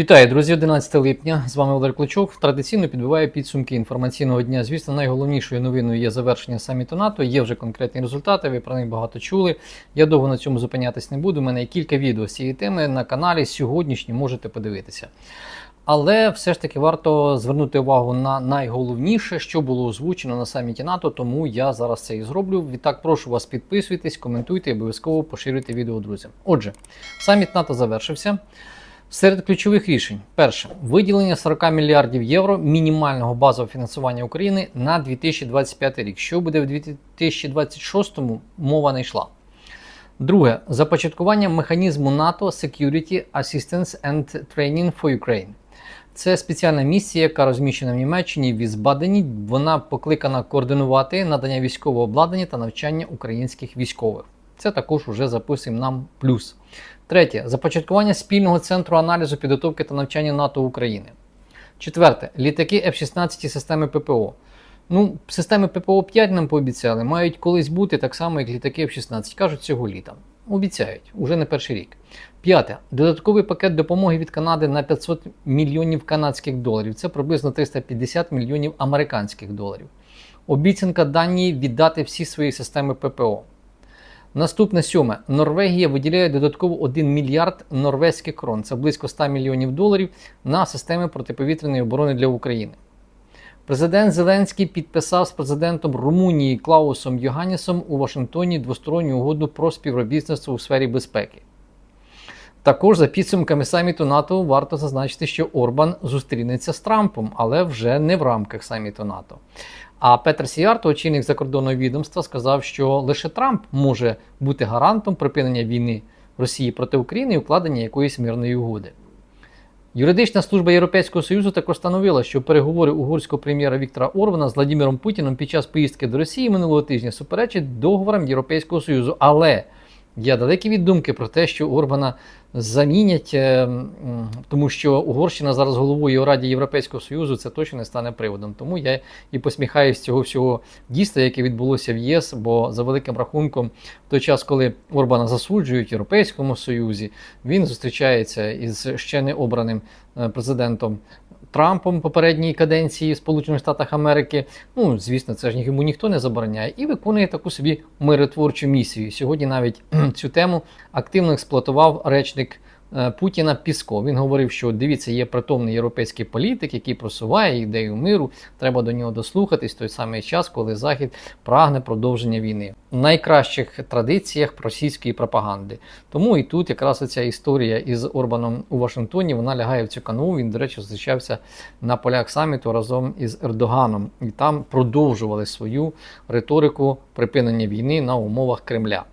Вітаю, друзі! 11 липня. З вами Олег Клочок. Традиційно підбиваю підсумки інформаційного дня. Звісно, найголовнішою новиною є завершення саміту НАТО. Є вже конкретні результати. Ви про них багато чули. Я довго на цьому зупинятись не буду. У мене є кілька відео з цієї теми на каналі. Сьогоднішні можете подивитися. Але все ж таки варто звернути увагу на найголовніше, що було озвучено на саміті НАТО, тому я зараз це і зроблю. Відтак прошу вас підписуйтесь, коментуйте і обов'язково поширюйте відео друзям. Отже, саміт НАТО завершився. Серед ключових рішень: перше виділення 40 мільярдів євро мінімального базового фінансування України на 2025 рік. Що буде в 2026-му, мова не йшла. Друге започаткування механізму НАТО Security Assistance and Training for Ukraine. Це спеціальна місія, яка розміщена в Німеччині в Візбадені. Вона покликана координувати надання військового обладнання та навчання українських військових. Це також уже записуємо нам плюс. Третє започаткування спільного центру аналізу підготовки та навчання НАТО України. Четверте літаки F-16 і системи ППО. Ну, системи ППО 5 нам пообіцяли, мають колись бути так само, як літаки F-16, кажуть цього літа. Обіцяють, уже не перший рік. П'яте. Додатковий пакет допомоги від Канади на 500 мільйонів канадських доларів. Це приблизно 350 мільйонів американських доларів. Обіцянка Данії віддати всі свої системи ППО. Наступне сьоме. Норвегія виділяє додатково 1 мільярд норвезьких крон, це близько 100 мільйонів доларів на системи протиповітряної оборони для України. Президент Зеленський підписав з президентом Румунії Клаусом Йоганнісом у Вашингтоні двосторонню угоду про співробітництво у сфері безпеки. Також за підсумками саміту НАТО варто зазначити, що Орбан зустрінеться з Трампом, але вже не в рамках саміту НАТО. А Петр Сіарто, очільник закордонного відомства, сказав, що лише Трамп може бути гарантом припинення війни Росії проти України і укладення якоїсь мирної угоди. Юридична служба Європейського Союзу також встановила, що переговори угорського прем'єра Віктора Орбана з Владимиром Путіном під час поїздки до Росії минулого тижня суперечать договорам Європейського Союзу. Але я далекий від думки про те, що Орбана замінять, е, тому що Угорщина зараз головує у Раді Європейського Союзу, це точно не стане приводом. Тому я і посміхаюсь цього всього дійства, яке відбулося в ЄС, бо за великим рахунком, в той час, коли Орбана засуджують в Європейському Союзі, він зустрічається із ще не обраним е, президентом. Трампом попередньої каденції Сполучених Штатах Америки. Ну, звісно, це ж йому ніхто не забороняє, і виконує таку собі миротворчу місію. Сьогодні навіть цю тему активно експлуатував речник Путіна Пісков. Він говорив, що дивіться, є притомний європейський політик, який просуває ідею миру. Треба до нього дослухатись той самий час, коли Захід прагне продовження війни в найкращих традиціях російської пропаганди. Тому і тут якраз ця історія із Орбаном у Вашингтоні вона лягає в цю канву. Він, до речі, зустрічався на полях саміту разом із Ердоганом, і там продовжували свою риторику припинення війни на умовах Кремля.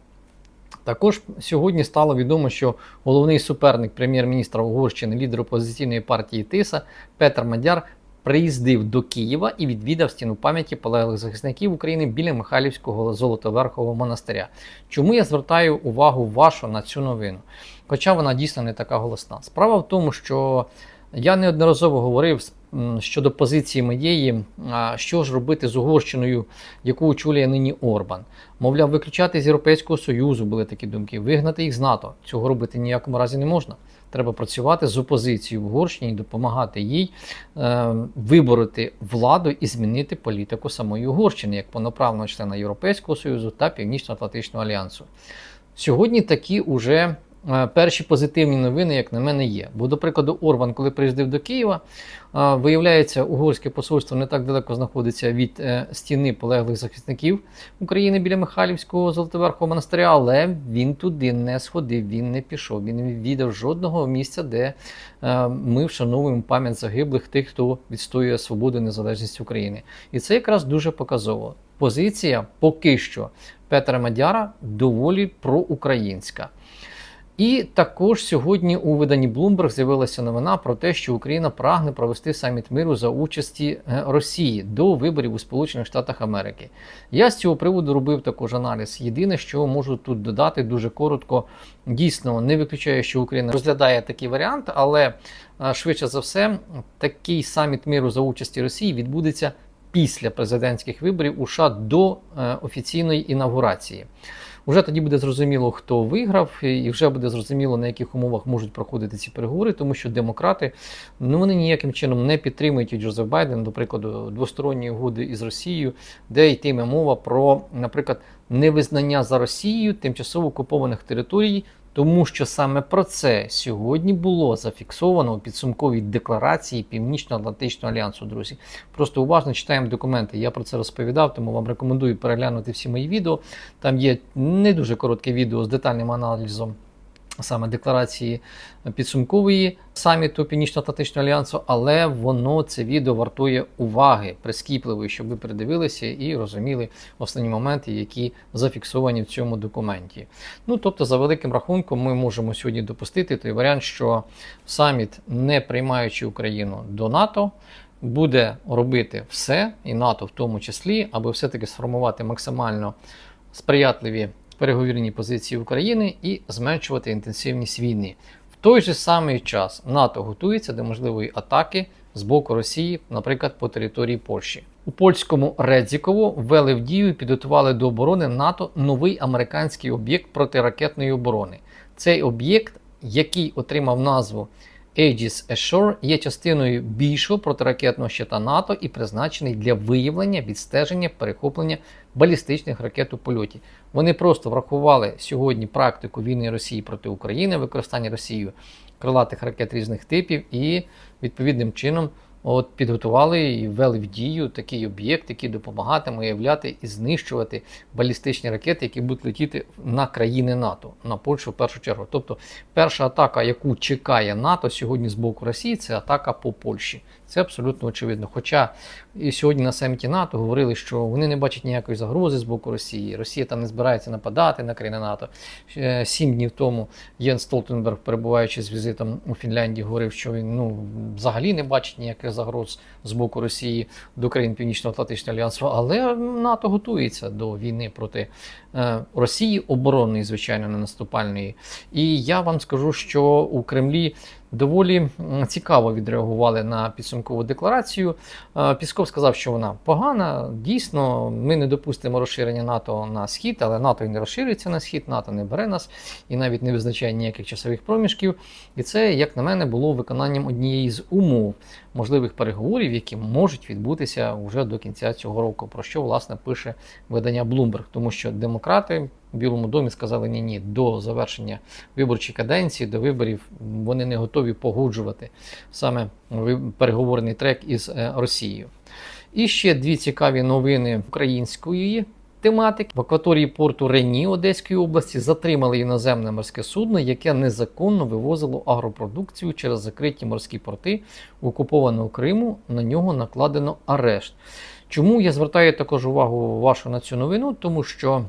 Також сьогодні стало відомо, що головний суперник прем'єр-міністра Угорщини, лідер опозиційної партії Тиса Петр Мадяр приїздив до Києва і відвідав стіну пам'яті полеглих захисників України біля Михайлівського Золотоверхового монастиря. Чому я звертаю увагу вашу на цю новину? Хоча вона дійсно не така голосна. Справа в тому, що я неодноразово говорив щодо позиції моєї, що ж робити з Угорщиною, яку очолює нині Орбан. Мовляв, виключати з Європейського Союзу були такі думки, вигнати їх з НАТО. Цього робити ніякому разі не можна. Треба працювати з опозицією в Угорщині, і допомагати їй е, вибороти владу і змінити політику самої Угорщини як повноправного члена Європейського Союзу та Північно-Атлантичного альянсу. Сьогодні такі уже перші позитивні новини, як на мене, є. Бо, до прикладу, Орбан, коли приїздив до Києва, е, виявляється, угорське посольство не так далеко знаходиться від е, стіни полеглих захисників України біля Михайлівського Золотоверхового монастиря, але він туди не сходив, він не пішов, він не відвідав жодного місця, де е, ми вшановуємо пам'ять загиблих тих, хто відстоює свободу і незалежність України. І це якраз дуже показово. Позиція поки що Петра Мадяра доволі проукраїнська. І також сьогодні у виданні Bloomberg з'явилася новина про те, що Україна прагне провести саміт миру за участі е, Росії до виборів у Сполучених Штатах Америки. Я з цього приводу робив також аналіз. Єдине, що можу тут додати дуже коротко, дійсно не виключаю, що Україна розглядає такий варіант, але е, швидше за все, такий саміт миру за участі Росії відбудеться після президентських виборів у США до е, офіційної інаугурації. Вже тоді буде зрозуміло, хто виграв, і вже буде зрозуміло, на яких умовах можуть проходити ці переговори, тому що демократи ну вони ніяким чином не підтримують Джозеф Байден, до прикладу, двосторонні угоди із Росією, де йтиме мова про, наприклад, невизнання за Росією тимчасово окупованих територій. Тому що саме про це сьогодні було зафіксовано у підсумковій декларації Північно-Атлантичного альянсу. Друзі, просто уважно читаємо документи. Я про це розповідав, тому вам рекомендую переглянути всі мої відео. Там є не дуже коротке відео з детальним аналізом саме декларації підсумкової саміту Північно-Атлантичного альянсу, але воно це відео вартує уваги прискіпливої, щоб ви передивилися і розуміли основні моменти, які зафіксовані в цьому документі. Ну тобто, за великим рахунком, ми можемо сьогодні допустити той варіант, що саміт, не приймаючи Україну до НАТО. Буде робити все, і НАТО в тому числі, аби все-таки сформувати максимально сприятливі переговірні позиції України і зменшувати інтенсивність війни. В той же самий час НАТО готується до можливої атаки з боку Росії, наприклад, по території Польщі. У польському Редзіково ввели в дію і підготували до оборони НАТО новий американський об'єкт протиракетної оборони. Цей об'єкт, який отримав назву Aegis Ashore, є частиною більшого протиракетного щита НАТО і призначений для виявлення, відстеження, перехоплення балістичних ракет у польоті. Вони просто врахували сьогодні практику війни Росії проти України, використання Росією крилатих ракет різних типів і відповідним чином от підготували і ввели в дію такий об'єкт, який допомагатиме уявляти і знищувати балістичні ракети, які будуть летіти на країни НАТО, на Польщу в першу чергу. Тобто, перша атака, яку чекає НАТО сьогодні з боку Росії, це атака по Польщі. Це абсолютно очевидно. Хоча і сьогодні на саміті НАТО говорили, що вони не бачать ніякої загрози з боку Росії. Росія там не збирається нападати на країни НАТО. Е, сім днів тому Єн Столтенберг, перебуваючи з візитом у Фінляндії, говорив, що він ну взагалі не бачить ніяких загроз з боку Росії до країн Північно-Атлантичного альянсу. Але НАТО готується до війни проти е, Росії, оборонної, звичайно, не наступальної. І я вам скажу, що у Кремлі доволі цікаво відреагували на підсумкову декларацію. Пісков сказав, що вона погана. Дійсно, ми не допустимо розширення НАТО на схід, але НАТО і не розширюється на схід, НАТО не бере нас і навіть не визначає ніяких часових проміжків. І це, як на мене, було виконанням однієї з умов можливих переговорів, які можуть відбутися вже до кінця цього року. Про що власне пише видання Bloomberg, тому що демократи. У Білому домі сказали ні, ні, до завершення виборчої каденції, до виборів вони не готові погоджувати саме переговорний трек із е, Росією. І ще дві цікаві новини української тематики. В акваторії порту Рені Одеської області затримали іноземне морське судно, яке незаконно вивозило агропродукцію через закриті морські порти окупованого Криму. На нього накладено арешт. Чому я звертаю також увагу вашу на цю новину? Тому що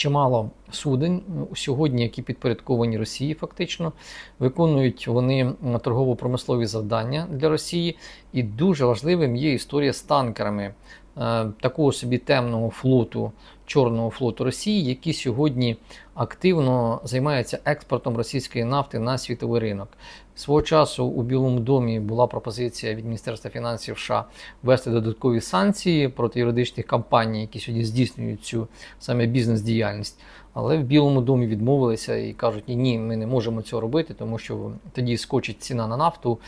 чимало суден сьогодні, які підпорядковані Росії, фактично виконують вони торгово-промислові завдання для Росії, і дуже важливим є історія з танкерами. Е, такого собі темного флоту, Чорного флоту Росії, які сьогодні активно займаються експортом російської нафти на світовий ринок. Свого часу у Білому домі була пропозиція від Міністерства фінансів США ввести додаткові санкції проти юридичних компаній, які сьогодні здійснюють цю саме бізнес-діяльність. Але в Білому домі відмовилися і кажуть, ні, ми не можемо цього робити, тому що тоді скочить ціна на нафту,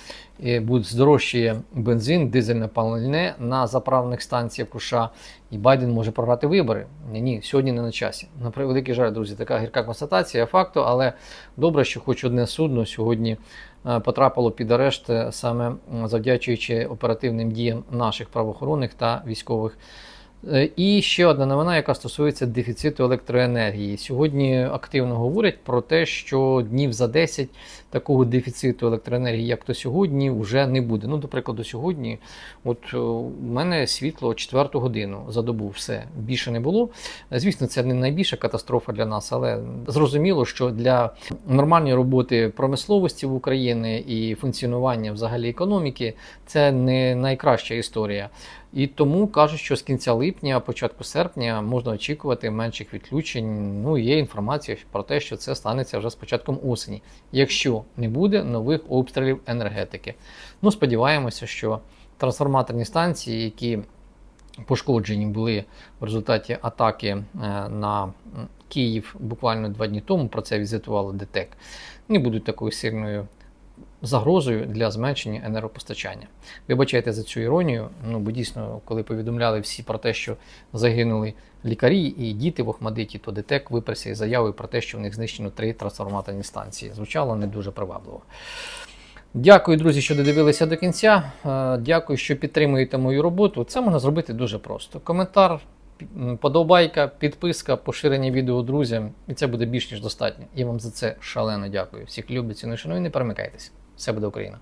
буде здорожчає бензин, дизельне паливне на заправних станціях США, і Байден може програти вибори. Ні, ні, сьогодні не на часі. На превеликий жаль, друзі, така гірка констатація факту, але добре, що хоч одне судно сьогодні е, потрапило під арешт е, саме завдячуючи оперативним діям наших правоохоронних та військових. Е, і ще одна новина, яка стосується дефіциту електроенергії. Сьогодні активно говорять про те, що днів за 10 такого дефіциту електроенергії, як то сьогодні, вже не буде. Ну, до прикладу, сьогодні, от е, у мене світло 4 годину за добу все більше не було. Звісно, це не найбільша катастрофа для нас, але зрозуміло, що для нормальної роботи промисловості в Україні і функціонування взагалі економіки це не найкраща історія. І тому кажуть, що з кінця липня, початку серпня можна очікувати менших відключень. Ну є інформація про те, що це станеться вже з початком осені, якщо не буде нових обстрілів енергетики. Ну сподіваємося, що трансформаторні станції, які пошкоджені були в результаті атаки е, на Київ буквально два дні тому. Про це візитувало ДТЕК. Не будуть такою сильною загрозою для зменшення енергопостачання. Вибачайте за цю іронію. Ну бо дійсно, коли повідомляли всі про те, що загинули лікарі і діти в Охмадиті, то ДТЕК виперся із заявою про те, що в них знищено три трансформаторні станції. Звучало не дуже привабливо. Дякую, друзі, що додивилися до кінця. Е, Дякую, що підтримуєте мою роботу. Це можна зробити дуже просто. Коментар, подобайка, підписка, поширення відео друзям, і це буде більш ніж достатньо. Я вам за це шалено дякую. Всіх люблю, ціную, шаную, не перемикайтеся. Все буде Україна.